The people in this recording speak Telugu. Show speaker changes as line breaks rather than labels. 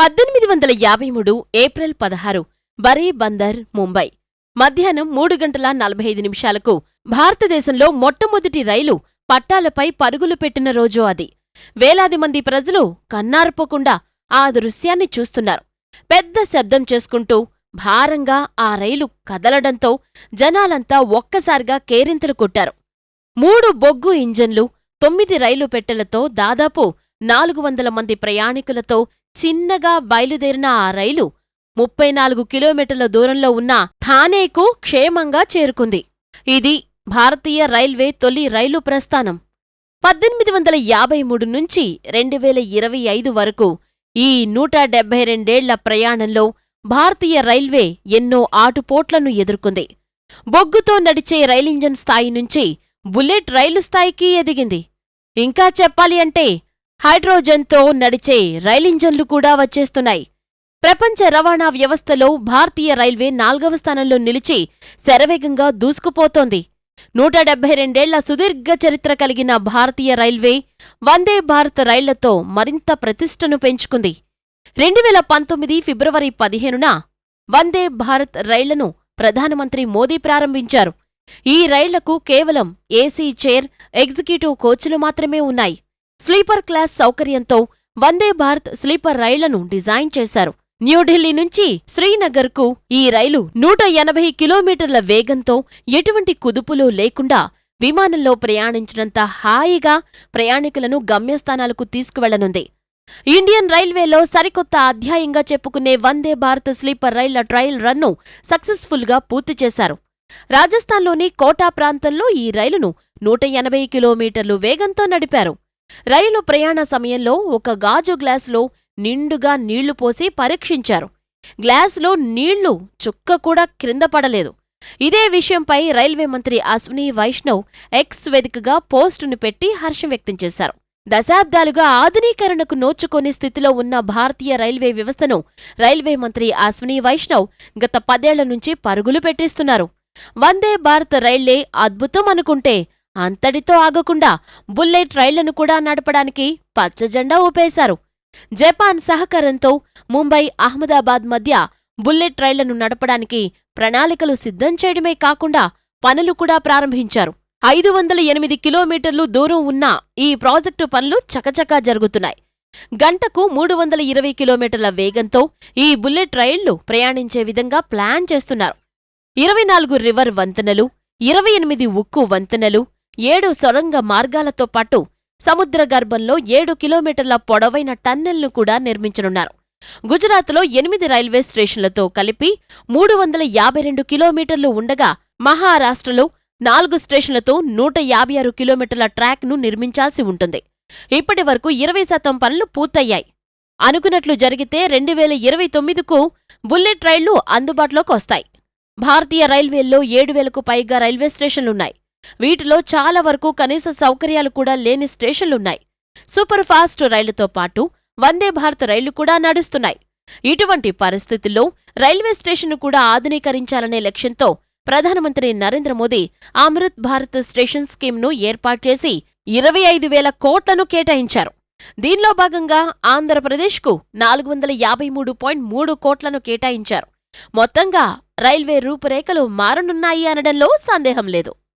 పద్దెనిమిది వందల యాభై మూడు ఏప్రిల్ పదహారు బరే బందర్ ముంబై. మధ్యాహ్నం మూడు గంటల నలభై ఐదు నిమిషాలకు భారతదేశంలో మొట్టమొదటి రైలు పట్టాలపై పరుగులు పెట్టిన రోజు అది. వేలాది మంది ప్రజలు కన్నార్పకుండా ఆ దృశ్యాన్ని చూస్తున్నారు. పెద్ద శబ్దం చేసుకుంటూ భారంగా ఆ రైలు కదలడంతో జనాలంతా ఒక్కసారిగా కేరింతలు కొట్టారు. మూడు బొగ్గు ఇంజన్లు తొమ్మిది రైలు పెట్టెలతో దాదాపు నాలుగు వందల మంది ప్రయాణికులతో చిన్నగా బయలుదేరిన ఆ రైలు ముప్పై నాలుగు కిలోమీటర్ల దూరంలో ఉన్న థానేకు క్షేమంగా చేరుకుంది. ఇది భారతీయ రైల్వే తొలి రైలు ప్రస్థానం. పద్దెనిమిది వందల యాభై మూడు నుంచి రెండు వేల ఇరవై ఐదు వరకు ఈ నూట డెబ్బై రెండేళ్ళ ప్రయాణంలో భారతీయ రైల్వే ఎన్నో ఆటుపోట్లను ఎదుర్కొంది. బొగ్గుతో నడిచే రైలింజన్ స్థాయి నుంచి బుల్లెట్ రైలు స్థాయికి ఎదిగింది. ఇంకా చెప్పాలి అంటే హైడ్రోజన్తో నడిచే రైలింజన్లు కూడా వచ్చేస్తున్నాయి. ప్రపంచ రవాణా వ్యవస్థలో భారతీయ రైల్వే నాల్గవ స్థానంలో నిలిచి శరవేగంగా దూసుకుపోతోంది. నూట డెబ్బై రెండేళ్ళ సుదీర్ఘ చరిత్ర కలిగిన భారతీయ రైల్వే వందే భారత్ రైళ్ళతో మరింత ప్రతిష్టను పెంచుకుంది. రెండు వేల పంతొమ్మిది ఫిబ్రవరి పదిహేనున వందే భారత్ రైళ్ళను ప్రధానమంత్రి మోదీ ప్రారంభించారు. ఈ రైళ్ళకు కేవలం ఏసీ చైర్ ఎగ్జిక్యూటివ్ కోచ్లు మాత్రమే ఉన్నాయి. స్లీపర్ క్లాస్ సౌకర్యంతో వందే భారత్ స్లీపర్ రైళ్ళను డిజైన్ చేశారు. న్యూఢిల్లీ నుంచి శ్రీనగర్కు ఈ రైలు నూట ఎనభై కిలోమీటర్ల వేగంతో ఎటువంటి కుదుపులు లేకుండా విమానంలో ప్రయాణించినంత హాయిగా ప్రయాణికులను గమ్యస్థానాలకు తీసుకువెళ్ళనుంది. ఇండియన్ రైల్వేలో సరికొత్త అధ్యాయంగా చెప్పుకునే వందే భారత్ స్లీపర్ రైళ్ళ ట్రయల్ రన్ను సక్సెస్ఫుల్గా పూర్తి చేశారు. రాజస్థాన్లోని కోటా ప్రాంతంలో ఈ రైలును నూట ఎనభై కిలోమీటర్లు వేగంతో నడిపారు. రైలు ప్రయాణ సమయంలో ఒక గాజు గ్లాసులో నిండుగా నీళ్ళు పోసి పరీక్షించారు. గ్లాసులో నీళ్ళు చుక్క కూడా క్రింద పడలేదు. ఇదే విషయంపై రైల్వే మంత్రి అశ్విని వైష్ణవ్ ఎక్స్ వేదికగా పోస్టును పెట్టి హర్షం వ్యక్తం చేశారు. దశాబ్దాలుగా ఆధునీకరణకు నోచుకోని స్థితిలో ఉన్న భారతీయ రైల్వే వ్యవస్థను రైల్వే మంత్రి అశ్విని వైష్ణవ్ గత పదేళ్ళ నుంచి పరుగులు పెట్టిస్తున్నారు. వందే భారత్ రైళ్ళే అద్భుతం అనుకుంటే అంతటితో ఆగకుండా బుల్లెట్ రైళ్ళను కూడా నడపడానికి పచ్చజెండా ఊపేశారు. జపాన్ సహకారంతో ముంబై అహ్మదాబాద్ మధ్య బుల్లెట్ రైళ్ళను నడపడానికి ప్రణాళికలు సిద్ధం చేయడమే కాకుండా పనులు కూడా ప్రారంభించారు. ఐదు వందల ఎనిమిది కిలోమీటర్లు దూరం ఉన్న ఈ ప్రాజెక్టు పనులు చకచకా జరుగుతున్నాయి. గంటకు మూడు వందల ఇరవై కిలోమీటర్ల వేగంతో ఈ బుల్లెట్ రైళ్ళు ప్రయాణించే విధంగా ప్లాన్ చేస్తున్నారు. ఇరవై నాలుగు రివర్ వంతెనలు ఇరవై ఎనిమిది ఉక్కు వంతెనలు ఏడు సొరంగ మార్గాలతో పాటు సముద్ర గర్భంలో ఏడు కిలోమీటర్ల పొడవైన టన్నెల్ను కూడా నిర్మించనున్నారు. గుజరాత్లో ఎనిమిది రైల్వే స్టేషన్లతో కలిపి మూడు వందల యాభై రెండు కిలోమీటర్లు ఉండగా మహారాష్ట్రలో నాలుగు స్టేషన్లతో నూట యాభై ఆరు కిలోమీటర్ల ట్రాక్ను నిర్మించాల్సి ఉంటుంది. ఇప్పటి వరకు ఇరవై శాతం పనులు పూర్తయ్యాయి. అనుకున్నట్లు జరిగితే రెండు వేల ఇరవై తొమ్మిదికు బుల్లెట్ రైళ్ళు అందుబాటులోకి వస్తాయి. భారతీయ రైల్వేల్లో ఏడు వేలకు పైగా రైల్వే స్టేషన్లున్నాయి. వీటిలో చాలా వరకు కనీస సౌకర్యాలు కూడా లేని స్టేషన్లున్నాయి. సూపర్ ఫాస్ట్ రైళ్ళతో పాటు వందే భారత్ రైళ్ళు కూడా నడుస్తున్నాయి. ఇటువంటి పరిస్థితుల్లో రైల్వే స్టేషన్ను కూడా ఆధునీకరించాలనే లక్ష్యంతో ప్రధానమంత్రి నరేంద్ర మోదీ అమృత్ భారత్ స్టేషన్ స్కీమ్ను ఏర్పాటు చేసి ఇరవై ఐదు వేల కోట్లను కేటాయించారు. దీనిలో భాగంగా ఆంధ్రప్రదేశ్కు నాలుగు వందల యాభై మూడు పాయింట్ మూడు కోట్లను కేటాయించారు. మొత్తంగా రైల్వే రూపురేఖలు మారనున్నాయి అనడంలో సందేహం లేదు.